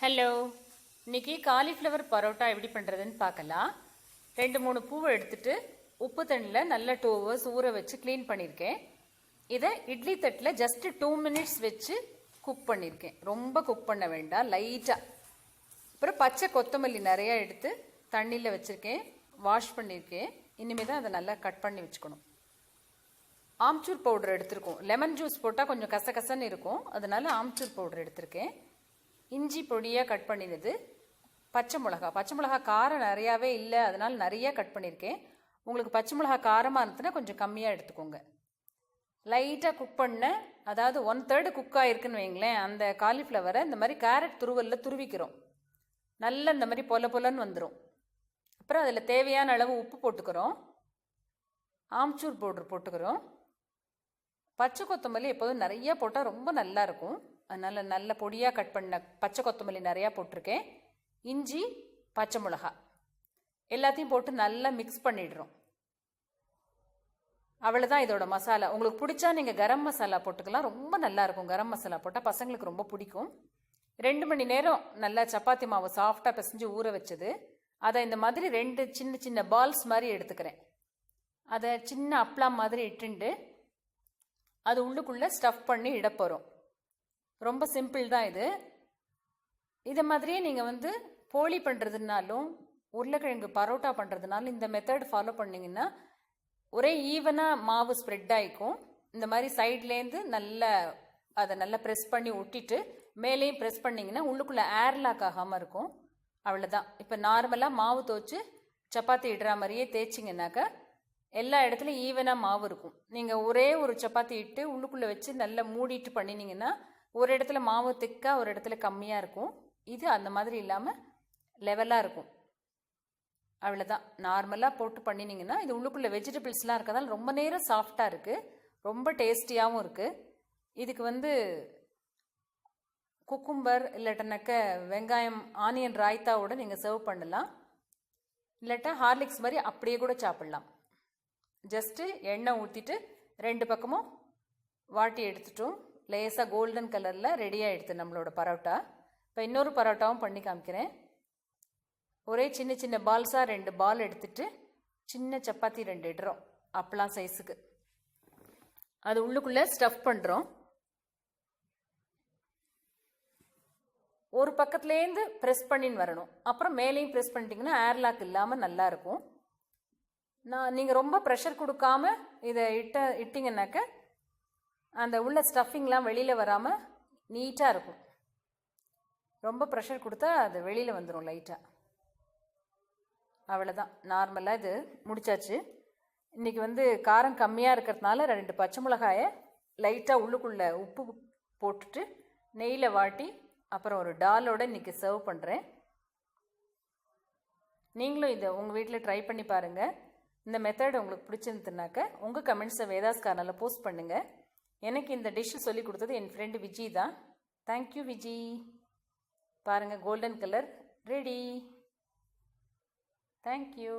Hello இன்னைக்கு cauliflower parotta எப்படி பண்ணுறதுன்னு பார்க்கலாம். ரெண்டு மூணு பூவை எடுத்துட்டு உப்பு தண்ணியில் நல்ல டூ ஹவர்ஸ் ஊற வச்சு க்ளீன் பண்ணியிருக்கேன். இதை இட்லி தட்டில் ஜஸ்ட்டு டூ மினிட்ஸ் வச்சு குக் பண்ணியிருக்கேன். ரொம்ப குக் பண்ண வேண்டாம் லைட்டாக அப்புறம் பச்சை கொத்தமல்லி நிறையா எடுத்து தண்ணியில் வச்சுருக்கேன். வாஷ் பண்ணியிருக்கேன். இனிமேல் தான் அதை நல்லா கட் பண்ணி வச்சுக்கணும். ஆம்ச்சூர் பவுடர் எடுத்திருக்கோம். லெமன் ஜூஸ் போட்டால் கொஞ்சம் கசகசன்னு இருக்கும். அதனால ஆம்ச்சூர் பவுடர் எடுத்திருக்கேன். இஞ்சி பொடியாக கட் பண்ணினது பச்சை மிளகா. பச்சை மிளகா காரம் நிறையாவே இல்லை அதனால் நிறையா கட் பண்ணியிருக்கேன் உங்களுக்கு பச்சை மிளகா காரமாக இருந்துச்சுன்னா கொஞ்சம் கம்மியாக எடுத்துக்கோங்க. லைட்டாக குக் பண்ண அதாவது ஒன் தேர்டு குக் ஆகிருக்குன்னு வைங்களேன் அந்த காலிஃப்ளவரை இந்த மாதிரி கேரட் துருவலில் துருவிக்கிறோம். நல்லா இந்த மாதிரி பொல பொலன்னு வந்துடும் அப்புறம் அதில் தேவையான அளவு உப்பு போட்டுக்கிறோம். ஆம்ச்சூர் பவுடர் போட்டுக்கிறோம். பச்சை கொத்தமல்லி எப்போதும் நிறையா போட்டால் ரொம்ப நல்லா இருக்கும். அதனால் நல்ல பொடியாக கட் பண்ண பச்சை கொத்தமல்லி நிறையா போட்டிருக்கேன். இஞ்சி பச்சை மிளகா. எல்லாத்தையும் போட்டு நல்லா மிக்ஸ் பண்ணிடுறோம். அவ்வளோதான் இதோட மசாலா. உங்களுக்கு பிடிச்சா நீங்கள் கரம் மசாலா போட்டுக்கலாம். ரொம்ப நல்லா இருக்கும் கரம் மசாலா போட்டால் பசங்களுக்கு ரொம்ப பிடிக்கும். ரெண்டு மணி நேரம் நல்லா சப்பாத்தி மாவு சாஃப்டாக பிசைஞ்சு ஊற வச்சது. அதை இந்த மாதிரி ரெண்டு சின்ன சின்ன பால்ஸ் மாதிரி எடுத்துக்கிறேன். அதை சின்ன அப்பளம் மாதிரி இட்டுண்டு அது உள்ளுக்குள்ளே ஸ்டஃப் பண்ணி இட போகிறோம் ரொம்ப சிம்பிள் தான் இது. இதை மாதிரியே நீங்கள் வந்து போலி பண்ணுறதுனாலும் உருளைக்கிழங்கு பரோட்டா பண்ணுறதுனாலும் இந்த மெத்தட் ஃபாலோ பண்ணிங்கன்னா ஒரே ஈவனாக மாவு ஸ்ப்ரெட் ஆகிக்கும் இந்த மாதிரி சைட்லேருந்து நல்லா அதை நல்லா ப்ரெஸ் பண்ணி ஒட்டிட்டு மேலேயும் ப்ரெஸ் பண்ணிங்கன்னா உள்ளுக்குள்ளே ஏர் லாக் ஆகாமல் இருக்கும். அவ்வளோதான் இப்போ நார்மலாக மாவு துவச்சி சப்பாத்தி இடுற மாதிரியே தேய்ச்சிங்கனாக்கா எல்லா இடத்துலையும் ஈவனாக மாவு இருக்கும். நீங்கள் ஒரே ஒரு சப்பாத்தி இட்டு உள்ளுக்குள்ளே வச்சு நல்லா மூடிட்டு பண்ணினீங்கன்னா ஒரு இடத்துல மாவு திக்காக ஒரு இடத்துல கம்மியாக இருக்கும். இது அந்த மாதிரி இல்லாமல் லெவலாக இருக்கும். அவ்வளோதான் நார்மலாக போட்டு பண்ணினீங்கன்னா இது உள்ளுக்குள்ளே வெஜிடபிள்ஸ்லாம் இருக்கிறதால ரொம்ப நேரம் சாஃப்டாக இருக்குது ரொம்ப டேஸ்டியாகவும் இருக்குது இதுக்கு வந்து குக்கும்பர் இல்லாட்டனாக்க வெங்காயம் ஆனியன் ராய்த்தாவோட நீங்கள் சர்வ் பண்ணலாம். இல்லாட்டா ஹார்லிக்ஸ் மாதிரி அப்படியே கூட சாப்பிட்லாம். ஜஸ்ட்டு எண்ணெய் ஊற்றிட்டு ரெண்டு பக்கமும் வாட்டி எடுத்துட்டோம். லேசாக கோல்டன் கலரில் ரெடி ஆகிடுது நம்மளோட பரோட்டா. இப்போ இன்னொரு பரோட்டாவும் பண்ணி காமிக்கிறேன். ஒரே சின்ன சின்ன பால்ஸாக ரெண்டு பால் எடுத்துட்டு சின்ன சப்பாத்தி ரெண்டு இடுறோம் அப்பலாம் சைஸுக்கு அது உள்ளுக்குள்ளே ஸ்டஃப் பண்ணுறோம் ஒரு பக்கத்துலேருந்து ப்ரெஸ் பண்ணின்னு வரணும். அப்புறம் மேலேயும் ப்ரெஸ் பண்ணிட்டீங்கன்னா ஏர்லாக் இல்லாமல் நல்லாயிருக்கும் நான் நீங்கள் ரொம்ப ப்ரெஷர் கொடுக்காம இதை இட்ட இட்டிங்கன்னாக்க அந்த உள்ள ஸ்டஃபிங்லாம் வெளியில் வராமல் நீட்டாக இருக்கும். ரொம்ப ப்ரெஷர் கொடுத்தா அது வெளியில் வந்துடும் லைட்டாக அவ்வளோதான் நார்மலாக இது முடிச்சாச்சு. இன்றைக்கி வந்து காரம் கம்மியாக இருக்கிறதுனால ரெண்டு பச்சை மிளகாயை லைட்டாக உள்ளுக்குள்ளே உப்பு போட்டுட்டு நெய்யில் வாட்டி அப்புறம் ஒரு டாலோட இன்றைக்கி சர்வ் பண்ணுறேன் நீங்களும் இதை உங்கள் வீட்டில் ட்ரை பண்ணி பாருங்கள் இந்த மெத்தட் உங்களுக்கு பிடிச்சிருந்துனாக்க உங்கள் கமெண்ட்ஸை வேதாஸ் கார்னரில் போஸ்ட் பண்ணுங்கள் எனக்கு இந்த டிஷ்ஷு சொல்லி கொடுத்தது என் ஃப்ரெண்டு விஜி தான். Thank you Viji. பாருங்கள் கோல்டன் கலர் ரெடி தேங்க்யூ